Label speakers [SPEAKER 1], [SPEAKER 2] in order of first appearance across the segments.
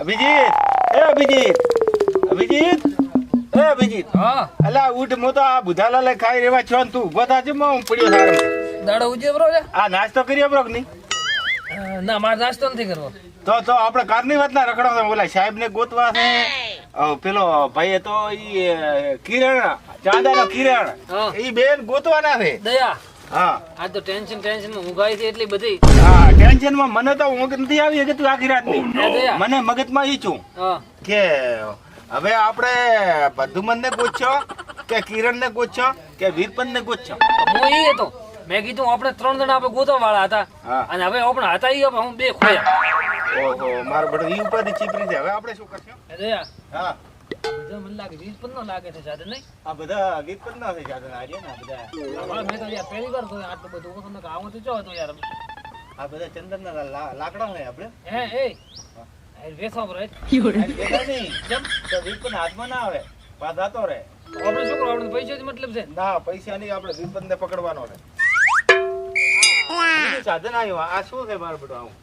[SPEAKER 1] અભિજીત એ અભિજીત અભિજીત એ અભિજીત.
[SPEAKER 2] હા.
[SPEAKER 1] અલા ઉઠ મો તો આ બુધાલાલે ખાઈ રેવા છો ને તું. ઊભો થાજે મો હું પડ્યો સારો
[SPEAKER 2] દાડો ઉજે બ્રો છે?
[SPEAKER 1] આ નાસ્તો કર્યો બ્રો ની?
[SPEAKER 2] ના માર નાસ્તો નથી કરવો.
[SPEAKER 1] તો તો આપણે કારની વાત ના રખડો બોલા સાહેબ ને ગોતવા છે. પેલો ભાઈ તો ઈ કિરણ કિરણ ચાંદાનો કિરણ. ઈ બેન ગોતવાના છે.
[SPEAKER 2] દયા.
[SPEAKER 1] હા.
[SPEAKER 2] આ તો ટેન્શન ટેન્શનમાં ઊંઘાઈ છે એટલી બધી.
[SPEAKER 1] હા ટેન્શનમાં મને તો ઊંઘ નથી આવી કે તું આખી
[SPEAKER 2] રાતની
[SPEAKER 1] મને મગજમાં ઈ છું કે હવે આપણે બધુમન ને ગોતશો કે કિરણ ને ગોતશો કે વીરપન ને ગોતશો
[SPEAKER 2] હું ઈ હતો. મેં કીધું આપણે ત્રણ જણા આપણે ગોતવા વાળા હતા અને હવે આપણે હતા ઈ હવે હું બે ખોયા.
[SPEAKER 1] ઓહો મારો બધો ઈ ઉપાધિ ચીપરી છે. હવે આપણે શું કરશું?
[SPEAKER 2] હા. બધા મને લાગે વીસ પણ લાગે છે સાથે નહીં?
[SPEAKER 1] આ બધા વીરપન ના છે જાતે આર્ય ને બધા.
[SPEAKER 2] મેં તો યાર પહેલી વાર જોયું આટલું બધું તમને આવું તો ચો હતો યાર?
[SPEAKER 1] આ બધા ચંદન ના લાકડા હોય આપણે.
[SPEAKER 2] હે એ. એ વેસવા પર
[SPEAKER 1] આ દેખાય નહીં. કેમ? તો વીરપન હાથમાં ના આવે. પાછ જાતો રહે.
[SPEAKER 2] આપણે શું આપણે પૈસા મતલબ છે?
[SPEAKER 1] ના પૈસા નહીં આપણે વીરપન ને પકડવાનો રે સાધન આવ્યું. આ શું છે મારું બધું આવું?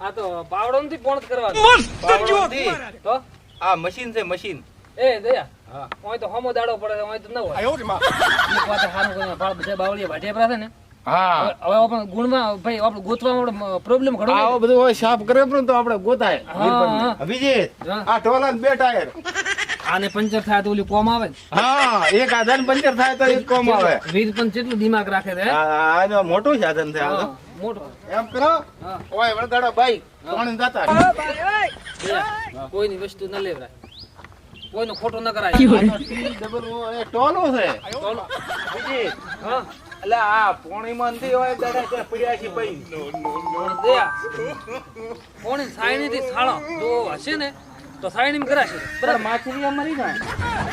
[SPEAKER 2] આ તો પાવડો નથી પોણ કરવાનું
[SPEAKER 1] પાવડો નથી.
[SPEAKER 2] તો?
[SPEAKER 1] આ મશીન છે મશીન.
[SPEAKER 2] એ દયા.
[SPEAKER 1] હા.
[SPEAKER 2] ઓય તો હમો દાડો પડે ઓય તો ન હોય. એક વાત હારું કરીને ભાળ બધા બાવળિયા ભાટિયા છે ને.
[SPEAKER 1] હા.
[SPEAKER 2] હવે આપણે ગુણમાં ભાઈ આપણે ગોતવામાં પ્રોબ્લેમ ઘણો
[SPEAKER 1] આવો બધું હોય સાફ કરે પણ તો આપણે ગોતાય.
[SPEAKER 2] હા,
[SPEAKER 1] અભિજીત આ ટોલા બે ટાયર.
[SPEAKER 2] આને પંચર થાય તો ઓલી કોમ આવે
[SPEAKER 1] હા એક આધાર પંચર થાય તો એક કોમ આવે.
[SPEAKER 2] વીર પણ કેટલું દિમાગ રાખે છે
[SPEAKER 1] આ મોટું સાધન છે આ
[SPEAKER 2] મોટો.
[SPEAKER 1] એમ કરો? ઓય વળગાડો બાઈક ત્રણ જતા
[SPEAKER 2] કોઈની વસ્તુ ન લેવરાય કોઈનો ખોટો ન કરાય.
[SPEAKER 1] ડબલ એ ટોલો છે.
[SPEAKER 2] ચાલો.
[SPEAKER 1] અભિજીત
[SPEAKER 2] હા.
[SPEAKER 1] એટલે આ હોય દાડા પડ્યા છે
[SPEAKER 2] પણ સાયણીથી થાળો જો હશે ને તો સાયણી કરાશે.
[SPEAKER 1] પણ માછલી અમારી ના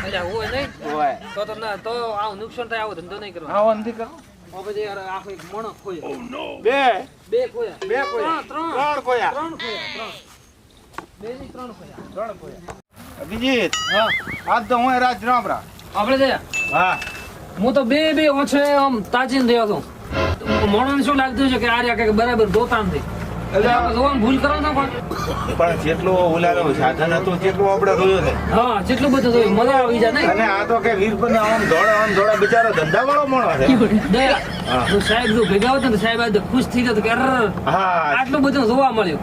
[SPEAKER 2] એટલે હોય નહીં?
[SPEAKER 1] હોય.
[SPEAKER 2] તો તો ના તો આવું નુકસાન થાય આવો ધંધો નહીં કરવાનો.
[SPEAKER 1] આવો નથી કરો
[SPEAKER 2] હવે પછી યાર આખો એક મોણો ખોયો
[SPEAKER 1] બે.
[SPEAKER 2] બે ખોયા.
[SPEAKER 1] બે કોયા
[SPEAKER 2] ત્રણ
[SPEAKER 1] ત્રણ. કોયા
[SPEAKER 2] ત્રણ ખોયા બે ત્રણ ખોયા.
[SPEAKER 1] ત્રણ કોયા અભિજીત
[SPEAKER 2] હા.
[SPEAKER 1] આજ તો હું રાજ રામ રામ
[SPEAKER 2] આપણે
[SPEAKER 1] હા.
[SPEAKER 2] હું તો બે બે ઓછે આમ તાચીને રહ્યો હતો મોણોને શું લાગતું છે કે આ રહ્યા કંઈક બરાબર આપણે જોવાનું ભૂલ કરો ના પણ.
[SPEAKER 1] પણ જેટલું ઓલાનો સાધન હતું જેટલું આપણે જોયું છે.
[SPEAKER 2] હા જેટલું બધું જોયું મજા આવી જાય નહીં.
[SPEAKER 1] અને આ તો કે વીરપન આમ દોડા આમ દોડા બિચારો ધંધા વાળો માણસ છે
[SPEAKER 2] દયા. સાહેબ જો ભેગા હોત ને સાહેબ આજે ખુશ થઈ ગયો કે
[SPEAKER 1] હા.
[SPEAKER 2] આટલું બધું જોવા મળ્યું.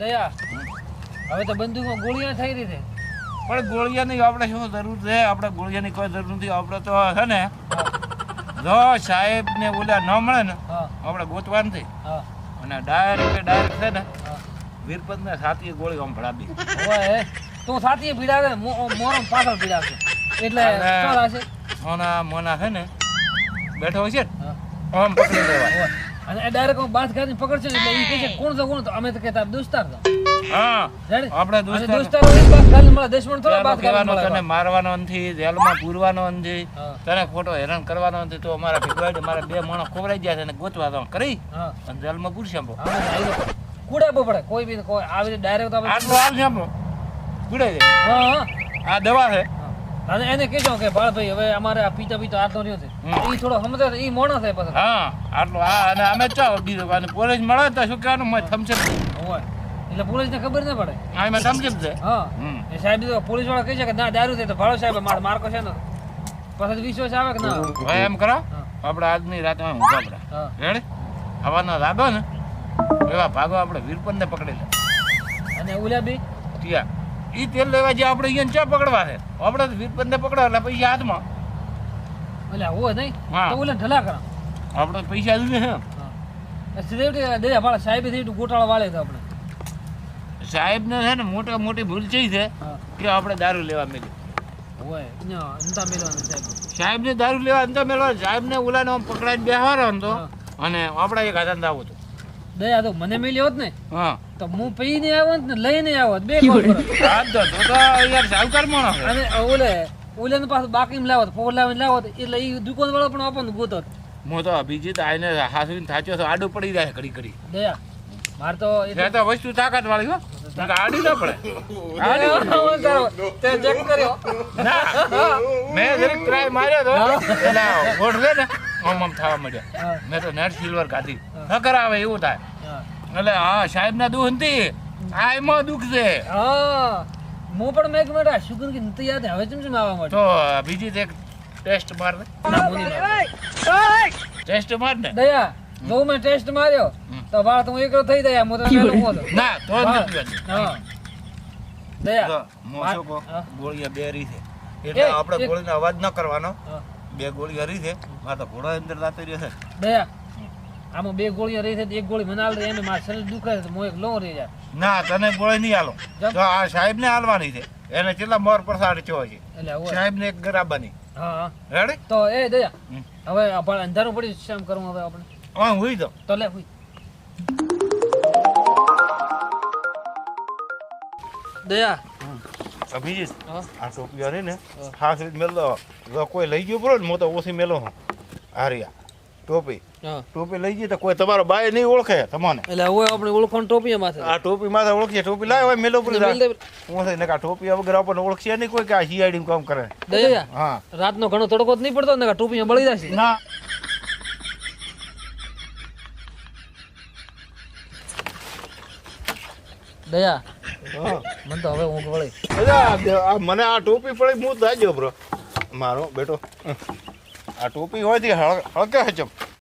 [SPEAKER 2] દયા હવે તો બંદૂકમાં ગોળીઓ થઈ રહી છે.
[SPEAKER 1] પણ ગોળિયાની આપણે શું જરૂર છે? આપણે ગોળિયાની કોઈ જરૂર નથી. આપણે તો છે ને જો સાહેબ ને ઓલા ન મળે ને આપણે ગોતવા નથી
[SPEAKER 2] હા.
[SPEAKER 1] અને ડાયરેક્ટ ડાયરેક્ટ છે ને વીરપત ને સાથી ગોળી આમ ભડાવી
[SPEAKER 2] ઓય તું સાથી ભીડાવે મોરમ પાછળ પીડાવશે એટલે
[SPEAKER 1] અને-
[SPEAKER 2] શું રાશે
[SPEAKER 1] મોના મોના છે ને બેઠો હોય છે ને
[SPEAKER 2] હા.
[SPEAKER 1] આમ પકડી લેવા
[SPEAKER 2] અને ડાયરેક્ટ બાથ ખાઈને પકડશે એટલે એ કહે છે કોણ છો કોણ તો અમે તો કહેતા દોસ્તાર રેડી?
[SPEAKER 1] આપણે
[SPEAKER 2] દુશ્મન થોડા
[SPEAKER 1] તને મારવાનો નથી જેલમાં પૂરવાનો નથી. તને ખોટો હેરાન કરવાનો નથી તો અમારા ભેગવાડી મારા બે માણસ ખોબરાઈ ગયા છે અને ગોતવા તો કરી. અને જેલમાં પૂરશે.
[SPEAKER 2] કુડે પડે કોઈ બી કોઈ આવી ડાયરેક્ટ આપણે
[SPEAKER 1] આટલો આમ. ગુડાઈ દે
[SPEAKER 2] હા હા
[SPEAKER 1] આ દવા છે.
[SPEAKER 2] અને એને કહેજો કે ભાઈ હવે અમારે આ પીતા પીતા આટલો રહ્યો છે. એ થોડો સમજે એ ઈ થાય પછી.
[SPEAKER 1] હા આટલો હા અને અમે ચાલો બીજો અને પોલીસ મળે તો શું કહેવાનું? મત થમશે.
[SPEAKER 2] હોય. એટલે પોલીસ ને ખબર ના પડે.
[SPEAKER 1] હા એમાં
[SPEAKER 2] હા.
[SPEAKER 1] હમ.
[SPEAKER 2] એ સાહેબ તો પોલીસવાળા કહે છે કે ના દારૂ છે તો ભાડો સાહેબ માર માર્કો છે ને. પછી વિશ્વાસ આવે કે ના?
[SPEAKER 1] ભાઈ એમ કરો.
[SPEAKER 2] આપડે
[SPEAKER 1] આપણે આજની રાતે ઊંઘા આપણે
[SPEAKER 2] હા.
[SPEAKER 1] રેડી આવવાનો લાગો ને. એવા ભાગો આપણે વીરપનને પકડી લે.
[SPEAKER 2] અને ઉલ્યા બી?
[SPEAKER 1] ત્યાં. ઈ તેલ લેવા જે આપણે અહીંયા ચા પકડવા છે? આપણે તો વીરપનને પકડવા એટલે પૈસા હાથમાં.
[SPEAKER 2] એટલે હો નહીં. તો ઓલા ઢલા કરા
[SPEAKER 1] આપણે પૈસા જોઈએ હે.
[SPEAKER 2] હા સિલેક્ટ દે ભાડા સાહેબથી ગોટાળા વાળે તો આપણે.
[SPEAKER 1] સાહેબને છે ને મોટા મોટી ભૂલ થઈ છે કે આપણે દારૂ લેવા
[SPEAKER 2] મેલવાના સાહેબ.
[SPEAKER 1] ને દારૂ લેવા અંતા મેળવા સાહેબ ને આમ પકડાઈને બેહારો ને તો.
[SPEAKER 2] હા.
[SPEAKER 1] અને આપણે એક હાથ આવું હતું.
[SPEAKER 2] દયા તો મને મેલ્યો હોત ને
[SPEAKER 1] હા.
[SPEAKER 2] તો હું પીને આવ્યો હોત ને લઈને આવ્યો હોત. બે કોલ
[SPEAKER 1] તો તો તો યાર સાવકાર માણસ
[SPEAKER 2] અને ઓલે ઓલે પાછું બાકી લાવો તો ફોર લાવીને લાવો તો એટલે એ દુકાન વાળો પણ આપણને ગોતો
[SPEAKER 1] હું તો અભિજીત આઈને હાસવીને થાચ્યો આડું પડી જાય ઘડી ઘડી.
[SPEAKER 2] દયા માર તો એ
[SPEAKER 1] તો વસ્તુ તાકાત વાળી હો. આડી ન પડે. આડી
[SPEAKER 2] તે ચેક કર્યો.
[SPEAKER 1] ના મેં જરીક ટ્રાય માર્યો તો એટલે હોઠ ને આમ આમ થવા મળ્યા
[SPEAKER 2] હા,
[SPEAKER 1] મેં તો નેટ સિલ્વર ખાધી ન કરાવે એવું થાય. એટલે હા. સાહેબ ના દુઃખ નથી આ એમાં દુઃખ છે.
[SPEAKER 2] હા. હું પણ મેં આ શુગર કે નથી યાદ હવે ચમ ચમ આવવા
[SPEAKER 1] તો બીજી એક ટેસ્ટ માર દે
[SPEAKER 2] ના.
[SPEAKER 1] ટેસ્ટ માર
[SPEAKER 2] દયા બહુ મેં ટેસ્ટ માર્યો. તો વાળ તો હું એકલો થઈ જાય હું તો
[SPEAKER 1] ના તો
[SPEAKER 2] હા. દયા
[SPEAKER 1] મોસો કો શું ગોળીયા બે રી છે. એટલે આપણે ગોળીનો અવાજ ન કરવાનો. બે ગોળી હરી છે. આ તો ઘોડા અંદર લાતો રહ્યો છે.
[SPEAKER 2] દયા આમાં બે ગોળીઓ રહી છે એક ગોળી મને આલે એને મારા શરીર દુખે છે તો હું એક લો રહી જાય
[SPEAKER 1] ના તને ગોળી નહીં હાલો. તો આ સાહેબ ને હાલવાની છે. એને કેટલા મોર પ્રસાદ થયો છે.
[SPEAKER 2] એટલે
[SPEAKER 1] સાહેબ ને એક ગરાબાની
[SPEAKER 2] હા હા.
[SPEAKER 1] રેડી
[SPEAKER 2] તો એ દયા હવે આપણે અંધારું પડી શેમ કરવું હવે આપણે?
[SPEAKER 1] હા હુઈ દો
[SPEAKER 2] તો લે હુઈ. દયા.
[SPEAKER 1] અભિજીત. આ ટોપી હરી ને ખાસ રીત મેલો કોઈ લઈ ગયો બરો ને મો તો ઓછી મેલો હું. હારિયા. ટોપી.
[SPEAKER 2] હા.
[SPEAKER 1] ટોપી લઈ ગઈ તો કોઈ તમારો બાય નહીં ઓળખે તમને.
[SPEAKER 2] એટલે હવે આપણે ઓળખણ ટોપી માથે.
[SPEAKER 1] આ ટોપી માથે ઓળખીએ ટોપી લાવ હોય મેલો પૂરી હું છે ને આ ટોપી વગર આપણને ઓળખીએ નહીં કોઈ કે આ સીઆઈડી કામ કરે.
[SPEAKER 2] દયા.
[SPEAKER 1] હા.
[SPEAKER 2] રાતનો ઘણો તડકો જ નહીં પડતો ને ટોપી બળી જશે
[SPEAKER 1] ના.
[SPEAKER 2] દયા. મને તો હવે ઊંઘ વળી.
[SPEAKER 1] મને આ ટોપી પડી હું દાજો બ્રો. મારો, બેટો. આ ટોપી હોય હળકે હચમ.